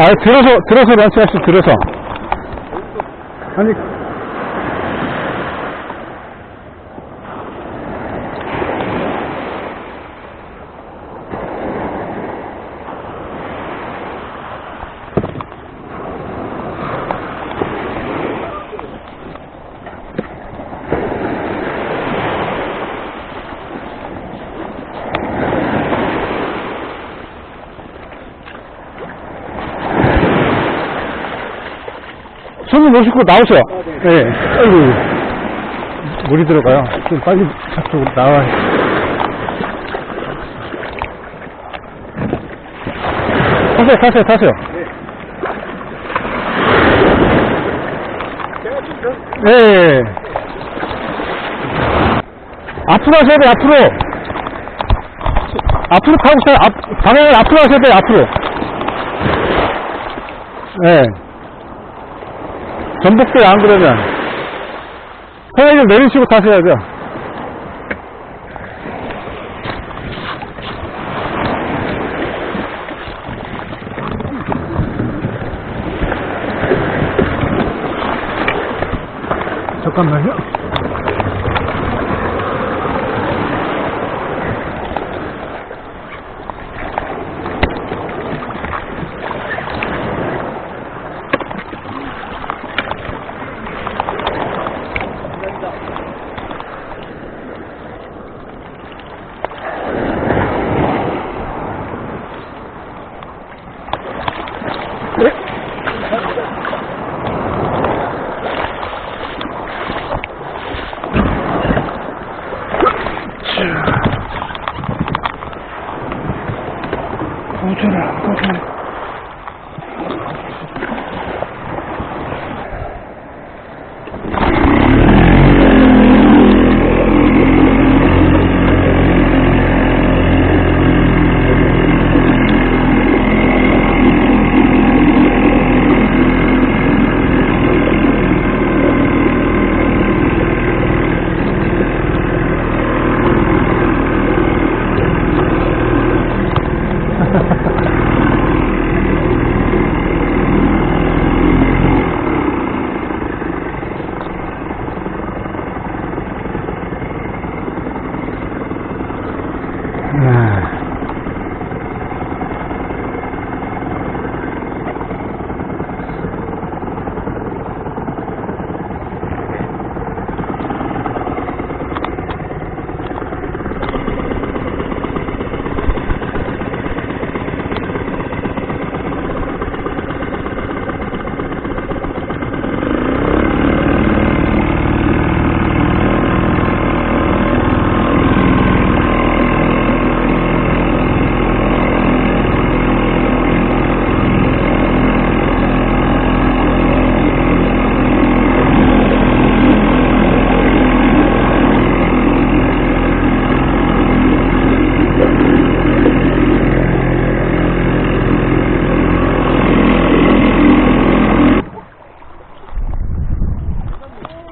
아, 들어서, 들어서 런치 하시 들어서. 아니. 손을 모시고 나오세요. 네. 아이고. 물이 들어가요. 좀 빨리 저쪽으로 나와야 타세요, 타세요, 타세요. 네. 앞으로 하셔야 돼요, 앞으로. 앞으로 타고 있어요. 앞, 방향을 앞으로 하셔야 돼요, 앞으로. 네. 전복대 안 그러면 편하게 내리시고 타셔야죠. 잠깐만요.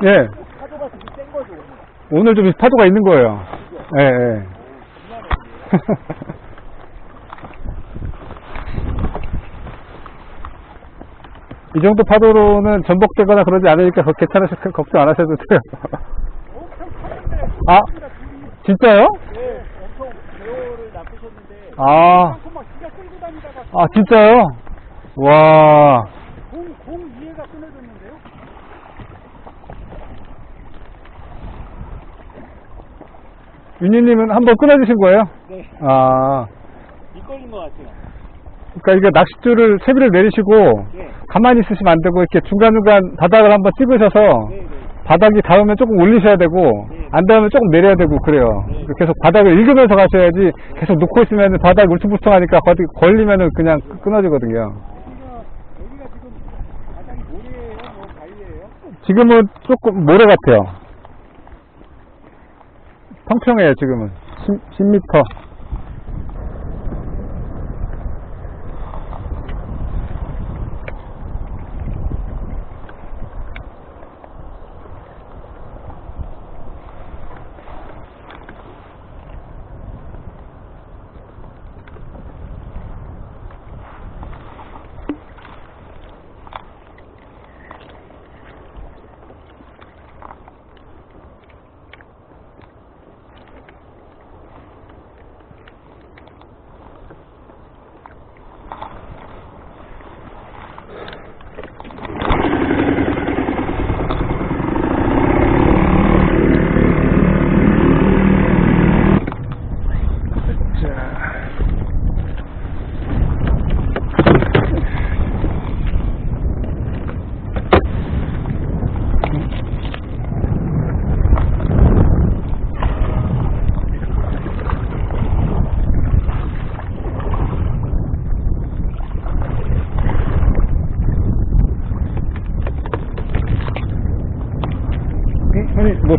예. 오늘 좀 파도가 있는 거예요. 예, 예. 이 정도 파도로는 전복되거나 그러지 않으니까 거- 괜찮으실 거- 걱정 안 하셔도 돼요. 아, 진짜요? 네, 엄청 배우를 낚으셨는데 아, 아, 진짜요? 와, 공, 공 위에가 끊어졌는데요? 윤희님은 한 번 끊어주신 거예요? 네, 아, 미끌린 것 같아요. 그러니까 이게 낚싯줄을 세비를 내리시고 네, 가만히 있으시면 안 되고 이렇게 중간중간 바닥을 한번 찍으셔서 네, 네. 바닥이 닿으면 조금 올리셔야 되고 네. 안 닿으면 조금 내려야 되고 그래요. 네. 계속 바닥을 읽으면서 가셔야지 계속 놓고 있으면 바닥 울퉁불퉁하니까 거기 걸리면은 그냥 끊어지거든요. 여기가, 여기가 지금 바닥이 모래예요? 뭐 바위예요? 지금은 조금 모래 같아요. 평평해요 지금은 10, 10m.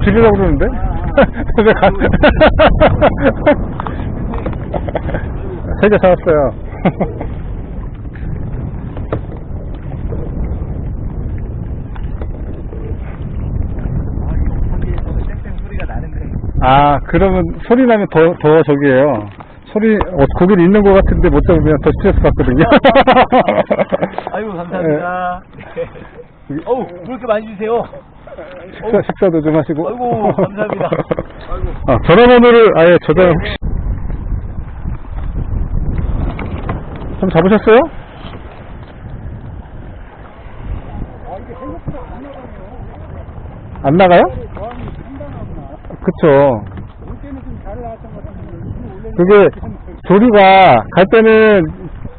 드리려고 그러는데? 왜 가... 세개 사왔어요. 아, 그러면 소리 나면 더, 더 저기에요. 소리, 어, 거기는 있는 것 같은데 못 잡으면 더 스트레스 받거든요. 아이고 감사합니다. 예. 어우 그렇게 많이 주세요. 식사, 식사도 좀 하시고. 아이고, 감사합니다. 아이고. 아, 전화번호를 아예 저장 혹시. 좀 잡으셨어요? 안 나가요? 그쵸. 그게 조리가 갈 때는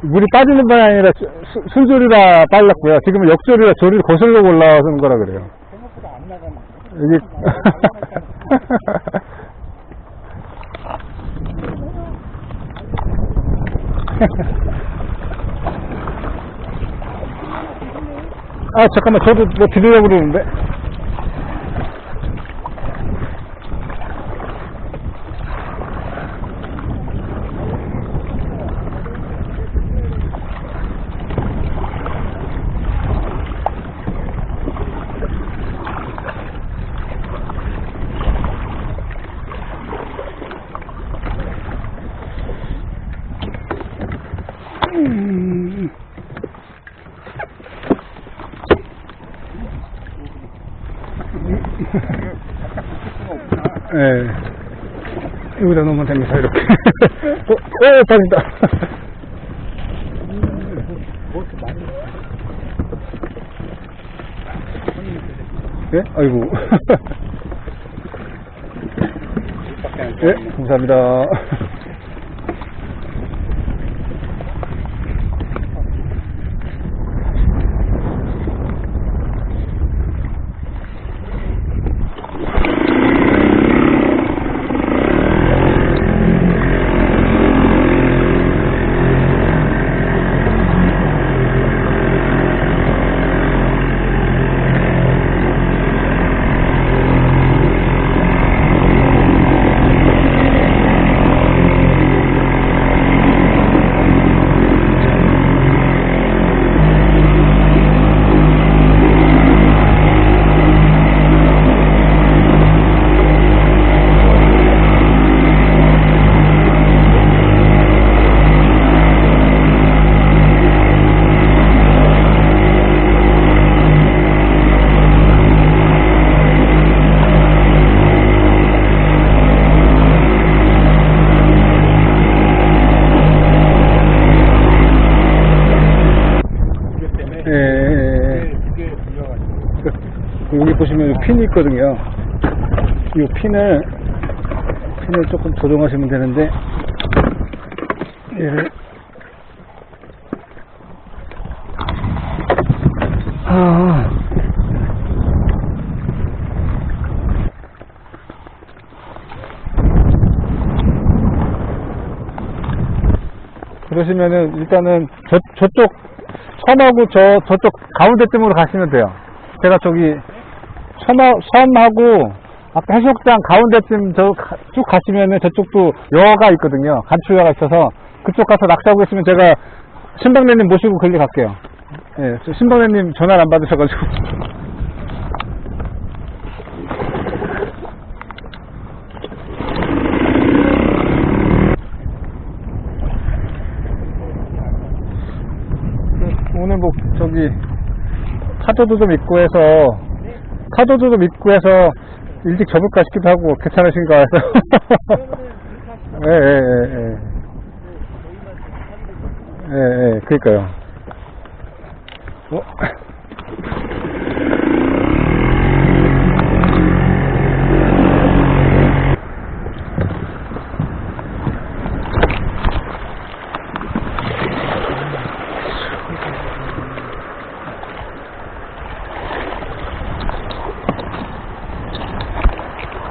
물이 빠지는 방향이 아니라 수- 순조리라 빨랐고요. 지금은 역조리라 조리를 거슬러 올라오는 거라 그래요. 이게 아 잠깐만. 저도 뭐 드리려고 그러는데 예. 여기다 놓으면 됩니다, 이렇게. 어, 어, 빠진다. 예? 아이고. 예, 감사합니다. 예, 예, 예. 두개 불려가지고. 여기 보시면 핀이 있거든요. 이 핀을 핀을 조금 조정하시면 되는데 얘를 아 그러시면은 일단은 저, 저쪽 섬하고 저, 저쪽 가운데쯤으로 가시면 돼요. 제가 저기 섬하, 섬하고 아까 해수욕장 가운데쯤 저 쭉 가시면은 저쪽도 여가 있거든요. 간추여가 있어서 그쪽 가서 낚시하고 있으면 제가 신방내님 모시고 걸리 갈게요. 예, 저 신방내님 전화를 안 받으셔가지고. 오늘 뭐 저기 카드도 좀 있고 해서 카드도 좀 있고 해서 일찍 접을까 싶기도 하고 괜찮으신가 해서. 예예예 예. 예예 그러니까요. 어?